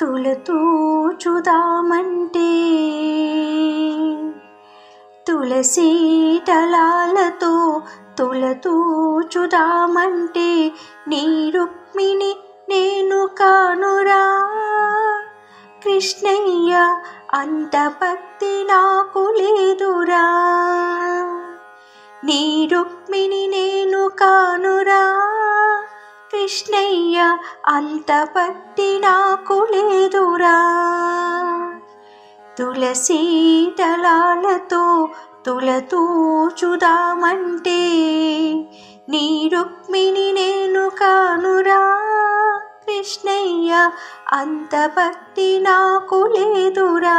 తులతూచుదామంటే తులసీటలాలతో తులతూచుదామంటే నీ రుక్మిణి నేను కానురా. కృష్ణయ్య అంత భక్తి నాకు లేదురా. నీ రుక్మిణి నేను కానురా. కృష్ణయ్య అంత పట్టి నాకు లేదురా. తులసి దళాలతో తులతూచుదామంటే నీ రుక్మిణి నేను కానురా. కృష్ణయ్య అంత భక్తి నాకు లేదురా.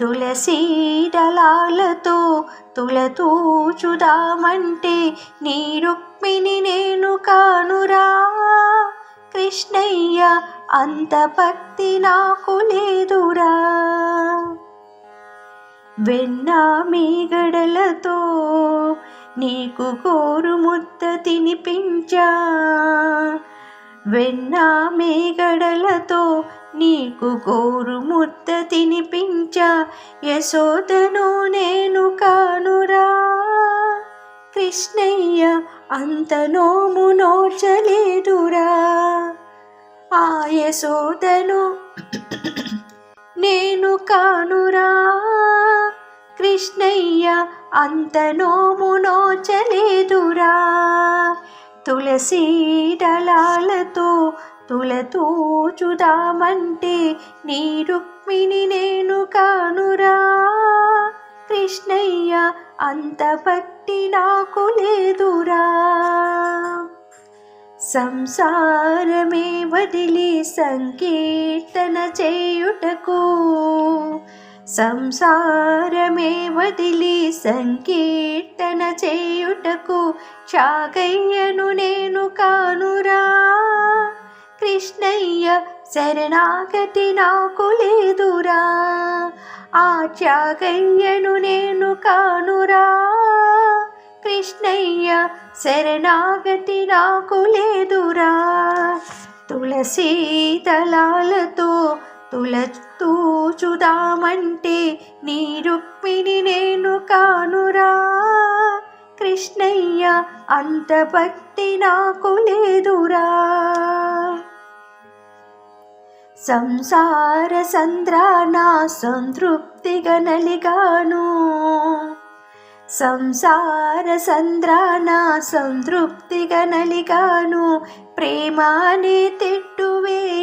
తులసీడలాలతో తులతూచుదామంటే నీ రుక్మిణి నేను కానురా. కృష్ణయ్య అంత భక్తి నాకు లేదురా. వెన్నా మీగడలతో నీకు కోరు ముద్ద తినిపించా. వెన్న మేగడలతో నీకు గోరు ముద్ద తినిపించ. యశోదను నేను కానురా. కృష్ణయ్య అంత నోము నోచలేదురా ఆ యశోదను నేను కానురా. కృష్ణయ్య అంత నోము నోచలేదురా తులసి దళాలతో తులతూచుదామంటే నీ రుక్మిణి నేను కానురా. కృష్ణయ్య అంత భక్తి నాకు లేదురా. సంసారమే వదిలి సంకీర్తన చేయుటకు సంసారమే వదిలి సంకీర్తన చేయుటకు చాకయ్యను నేను కానురా. కృష్ణయ్య శరణాగతి నాకు లేదురా. ఆ చాకయ్యను నేను కానురా. కృష్ణయ్య శరణాగతి నాకు లేదురా. తులసీ దళాలతో తులతూచుదామంటే నీ రుక్మిణి నేను కానురా. కృష్ణయ్య అంత భక్తి నాకు లేదురా. సంసార సంద్రాన సంతృప్తిగా నలిగాను. సంసార సంద్రాన సంతృప్తిగా నలిగాను. ప్రేమానే తిట్టువే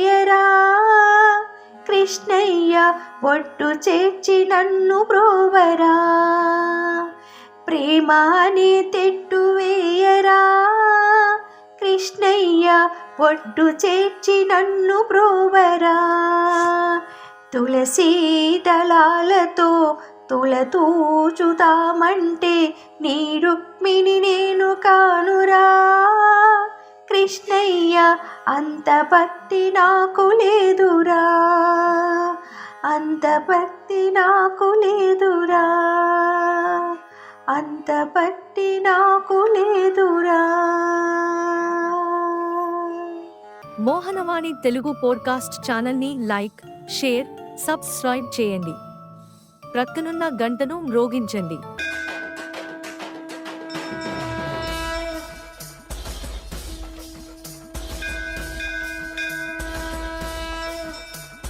కృష్ణయ్య ఒట్టు చేర్చి నన్ను బ్రోవరా ప్రేమాని తెట్టు వేయరా. కృష్ణయ్య ఒడ్డు చేర్చి నన్ను బ్రోవరా తులసీ దళాలతో తులతూచుతామంటే నీ రుక్మిణి నేను కానురా. కృష్ణయ్య అంత భక్తి నాకు లేదురా. అంత భక్తి నాకు లేదురా. అంత భక్తి నాకు లేదురా. మోహనవాణి తెలుగు పోడ్కాస్ట్ ఛానల్ని లైక్ షేర్ సబ్స్క్రైబ్ చేయండి. ప్రక్కనున్న గంటను మ్రోగించండి.